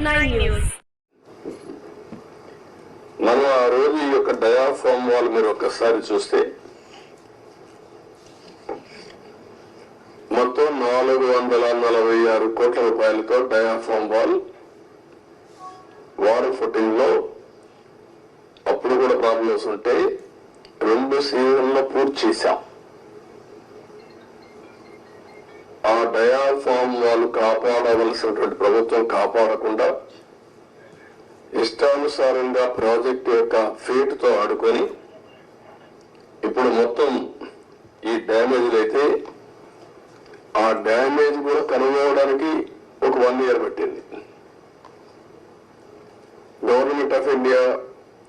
Nine news మనం ఆ రోజు ఈ యొక్క డయాఫామ్ వాల్ మీరు ఒక్కసారి చూస్తే మొత్తం నాలుగు వందల నలభై ఆరు కోట్ల రూపాయలతో డయాఫామ్ వాల్ వారు ఫుటింగ్లో అప్పుడు కూడా ప్రాబ్లమ్స్ ఉంటాయి రెండు సీజన్లో పూర్తి చేశాం ఆ డయాఫామ్ వాళ్ళు కాపాడవలసినటువంటి ప్రభుత్వం కాపాడకుండా ఇష్టానుసారంగా ప్రాజెక్ట్ యొక్క ఫీట్తో ఆడుకొని ఇప్పుడు మొత్తం ఈ డ్యామేజ్లు అయితే ఆ డ్యామేజ్ కూడా కనుగొనడానికి ఒక వన్ ఇయర్ పట్టింది. గవర్నమెంట్ ఆఫ్ ఇండియా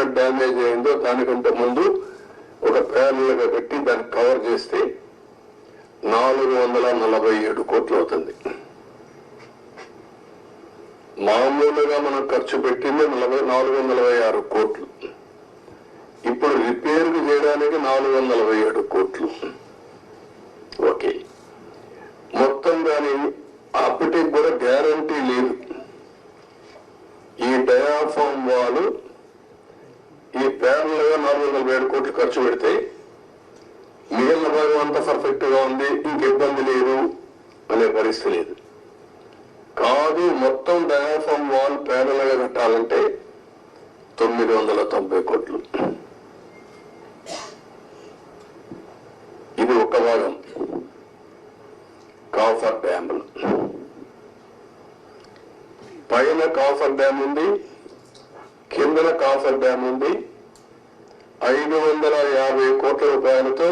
ఎక్కడ డ్యామేజ్ అయిందో దానికంటే ముందు ఒక ప్యారల్గా పెట్టి దాన్ని కవర్ చేస్తే నాలుగు వందల నలభై ఏడు కోట్లు అవుతుంది. మామూలుగా మనం ఖర్చు పెట్టింది నలభై నాలుగు వందల ఆరు కోట్లు. ఇప్పుడు రిపేర్ చేయడానికి నాలుగు వందల ఏడు కోట్లు. ఓకే. మొత్తం దాని అప్పటికి కూడా గ్యారంటీ లేదు. ఈ డయాఫామ్ వాళ్ళు నాలుగు వందల ఏడు కోట్లు ఖర్చు పెడితే మిగిలిన భాగం అంతా పర్ఫెక్ట్గా ఉంది ఇంక ఇబ్బంది లేదు అనే పరిస్థితి లేదు. కాదు మొత్తం డయాఫామ్ వాల్ ప్యానల్గా కట్టాలంటే తొమ్మిది వందల తొంభై కోట్లు. ఇది ఒక భాగం. కాఫర్ డ్యాములు పైన కాఫర్ డ్యామ్ ఉంది కిందన కాఫర్ డ్యామ్ ఉంది ఐదు వందల యాభై కోట్ల రూపాయలతో